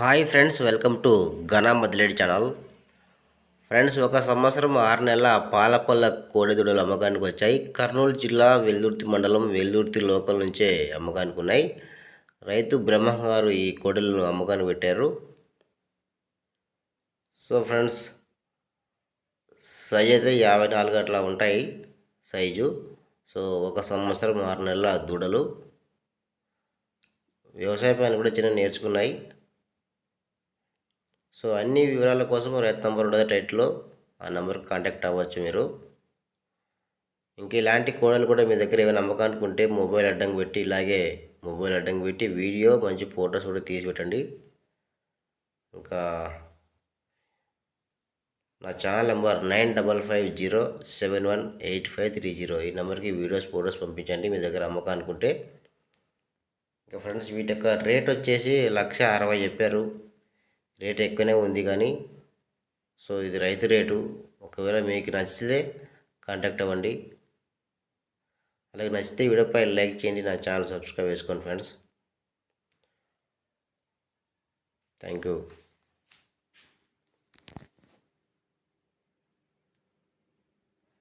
Hi friends welcome to Ghana Madiledi channel. Friends ఒక సంవత్సరం ఆరు నెలల పాలపల్ల కోడెదూడలు అమ్మకానికి వచ్చాయి. కర్నూలు జిల్లా వెల్దుర్తి మండలం వెల్దుర్తి లోకల్ నుంచే అమ్మకానికి ఉన్నాయి. రైతు బ్రహ్మ గారు ఈ కోడెలను అమ్మకానికి పెట్టారు. సో ఫ్రెండ్స్ సైజ్ అయితే యాభై నాలుగు అట్లా ఉంటాయి సైజు. సో ఒక సంవత్సరం ఆరు నెలల దూడలు. వ్యవసాయ పని కూడా చిన్న నేర్చుకున్నాయి. సో అన్ని వివరాల కోసం రైతు నంబర్ ఉండదు టైట్లో ఆ నెంబర్కి కాంటాక్ట్ అవ్వచ్చు మీరు. ఇంక ఇలాంటి కోడలు కూడా మీ దగ్గర ఏమైనా అమ్మకానికి ఉంటే మొబైల్ అడ్డం పెట్టి ఇలాగే మొబైల్ అడ్డం పెట్టి వీడియో మంచి ఫొటోస్ కూడా తీసి పెట్టండి. ఇంకా నా channel number nine double five zero seven one eight five three zero. ఈ నెంబర్కి వీడియోస్ ఫొటోస్ పంపించండి మీ దగ్గర అమ్మకానికి ఉంటే. ఇంకా ఫ్రెండ్స్ వీటి యొక్క రేట్ వచ్చేసి లక్ష అరవై చెప్పారు. రేట్ ఎక్కువనే ఉంది కానీ సో ఇది రైతు రేటు. ఒకవేళ మీకు నచ్చితే కాంటాక్ట్ అవ్వండి. అలాగే నచ్చితే వీడియోపై లైక్ చేయండి నా ఛానల్ సబ్స్క్రైబ్ చేసుకోండి ఫ్రెండ్స్. Thank you.